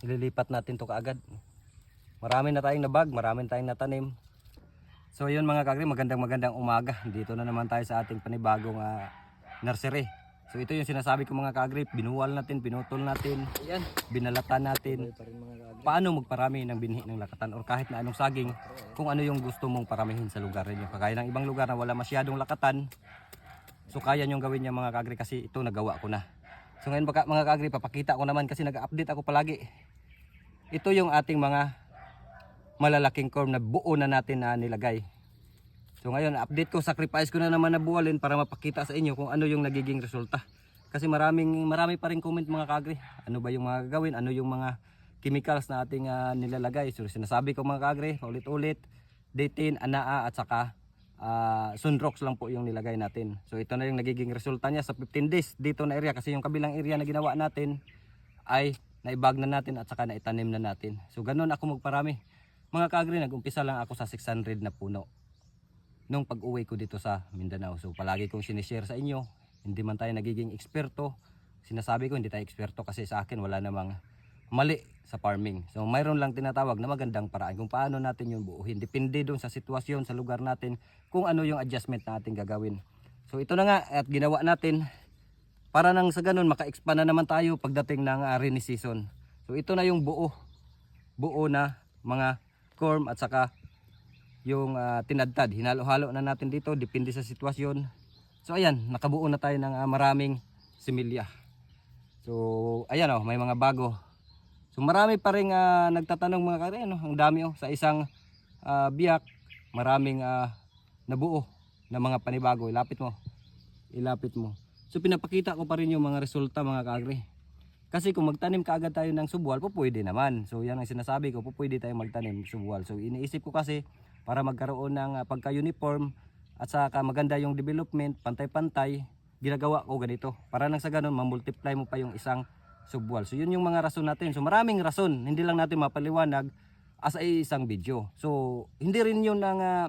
ililipat natin to kaagad. Marami na tayong nabag, marami na tayong natanim. So yun mga kagri, magandang magandang umaga. Dito na naman tayo sa ating panibagong ah, nursery. So ito yung sinasabi ko mga kagri, binuwal natin, pinutol natin, Ayan. binalatan natin. Paano magparami ng binhi ng lakatan or kahit na anong saging kung ano yung gusto mong paramihin sa lugar ninyo. Kagaya ng ibang lugar na wala masyadong lakatan, so kaya nyong gawin niya mga kagri kasi ito nagawa ko na. So ngayon baka, mga kagri, papakita ko naman kasi nag-update ako palagi. Ito yung ating mga malalaking corn na buo na natin na nilagay. So ngayon, update ko, sacrifice ko na naman na buwalin para mapakita sa inyo kung ano yung nagiging resulta. Kasi maraming marami pa rin comment mga kagri. Ano ba yung mga gagawin? Ano yung mga chemicals na ating ah, nilalagay? So sinasabi ko mga kagri, ulit-ulit, Datin, Anaa at saka ah, Sunrox lang po yung nilagay natin. So ito na yung nagiging resulta niya sa 15 days dito na area kasi yung kabilang area na ginawa natin ay naibag na natin at saka naitanim na natin. So ganun ako magparami. Mga kagri, nag-umpisa lang ako sa 600 na puno nung pag-uwi ko dito sa Mindanao. So palagi kong sinishare sa inyo, hindi man tayo nagiging eksperto. Sinasabi ko hindi tayo eksperto kasi sa akin wala namang mali sa farming. So mayroon lang tinatawag na magandang paraan kung paano natin yung buuhin. Depende doon sa sitwasyon, sa lugar natin, kung ano yung adjustment na ating gagawin. So ito na nga at ginawa natin para nang sa ganun maka-expand na naman tayo pagdating ng uh, rainy season. So ito na yung buo. Buo na mga corm at saka yung ah, tinadtad. Hinalo-halo na natin dito, depende sa sitwasyon. So ayan, nakabuo na tayo ng ah, maraming similya. So ayan oh, may mga bago. So marami pa rin ah, nagtatanong mga kare, ano, ang dami oh, sa isang ah, biyak, maraming ah, nabuo na mga panibago. Ilapit mo. Ilapit mo. So pinapakita ko pa rin yung mga resulta mga kagre. Kasi kung magtanim kaagad tayo ng subwal, po naman. So yan ang sinasabi ko, po pwede tayong magtanim subwal. So iniisip ko kasi para magkaroon ng ah, pagka-uniform at saka maganda yung development, pantay-pantay, ginagawa ko ganito. Para nang sa ganun, mamultiply mo pa yung isang subwal. So yun yung mga rason natin. So maraming rason, hindi lang natin mapaliwanag as a isang video. So hindi rin yun ang ah,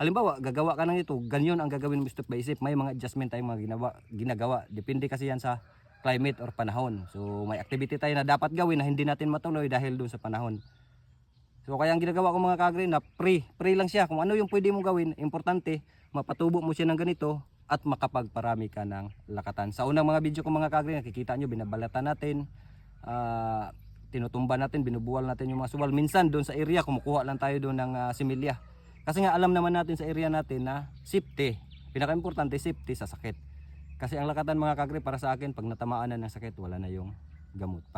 halimbawa gagawa ka ng ito, ganyan ang gagawin mo step by step. May mga adjustment tayong mga ginawa, ginagawa. Depende kasi yan sa climate or panahon. So may activity tayo na dapat gawin na hindi natin matuloy dahil doon sa panahon. So kaya ang ginagawa ko mga kagre na pre, pre lang siya. Kung ano yung pwede mong gawin, importante, mapatubo mo siya ng ganito at makapagparami ka ng lakatan. Sa unang mga video ko mga kagre, nakikita nyo, binabalatan natin, ah, tinutumba natin, binubuwal natin yung mga suwal. Minsan doon sa area, kumukuha lang tayo doon ng ah, similya. Kasi nga alam naman natin sa area natin na safety. Pinaka-importante safety sa sakit. Kasi ang lakatan mga kagre para sa akin, pag natamaan na ng sakit, wala na yung gamot.